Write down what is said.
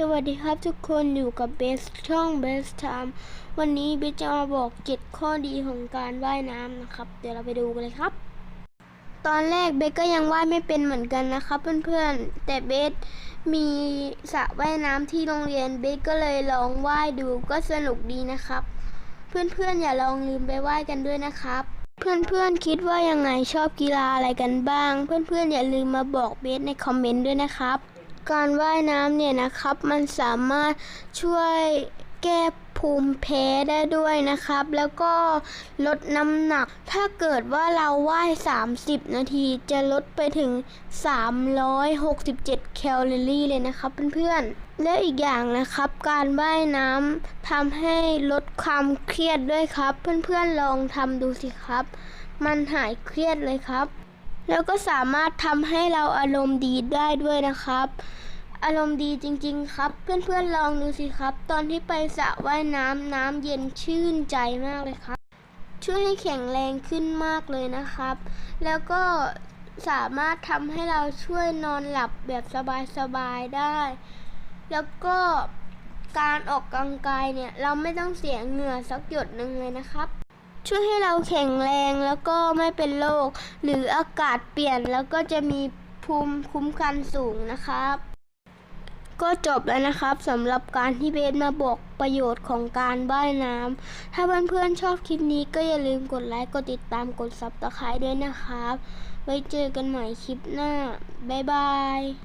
สวัสดีครับทุกคนอยู่กับเบสช่องเบสไทม์วันนี้เบสจะมาบอก 7 ข้อดีของการว่ายน้ำนะครับ เดี๋ยวเราไปดูกันเลยครับ ตอนแรกเบสก็ยังว่ายไม่เป็นเหมือนกันนะครับ เพื่อนๆ แต่เบสมีสระว่ายน้ำที่โรงเรียนเบสก็เลยลองว่ายดูก็สนุกดีนะครับ เพื่อนๆ อย่าลองลืมไปว่ายกันด้วยนะครับ เพื่อนๆ คิดว่ายังไงชอบกีฬาอะไรกันบ้าง เพื่อนๆ อย่าลืมมาบอกเบสในคอมเมนต์ด้วยนะครับ การว่ายน้ำเนี่ยนะครับ มันสามารถช่วยแก้ภูมิแพ้ได้ด้วยนะครับ แล้วก็ลดน้ำหนัก ถ้าเกิดว่าเราว่าย 30 นาทีจะลดไปถึง 367 แคลอรี่เลยนะครับเพื่อนๆ และอีกอย่างนะครับ การว่ายน้ำทำให้ลดความเครียดด้วยครับ เพื่อนๆลองทำดูสิครับ มันหายเครียดเลยครับ แล้วก็สามารถทำให้เราอารมณ์ดีได้ด้วยนะครับ อารมณ์ดีจริงๆครับ เพื่อนๆลองดูสิครับ ตอนที่ไปสระว่ายน้ำน้ำเย็นชื่นใจมากเลยครับ ช่วยให้แข็งแรงขึ้นมากเลยนะครับ แล้วก็สามารถทำให้เราช่วยนอนหลับแบบสบายๆได้ แล้วก็การออกกำลังกายเนี่ย เราไม่ต้องเสียเหงื่อสักหยดหนึ่งเลยนะครับ ช่วยให้เราแข็งแรงแล้วก็ไม่เป็นโรคหรืออากาศเปลี่ยนแล้วก็จะมีภูมิคุ้มกันสูงนะครับ ก็จบแล้วนะครับสำหรับการที่เบสมาบอกประโยชน์ของการว่ายน้ำถ้าเพื่อนๆชอบคลิปนี้ก็อย่าลืมกดไลค์กดติดตามกดซับสไครต์ด้วยนะครับ ไว้เจอกันใหม่คลิปหน้า บ๊ายบาย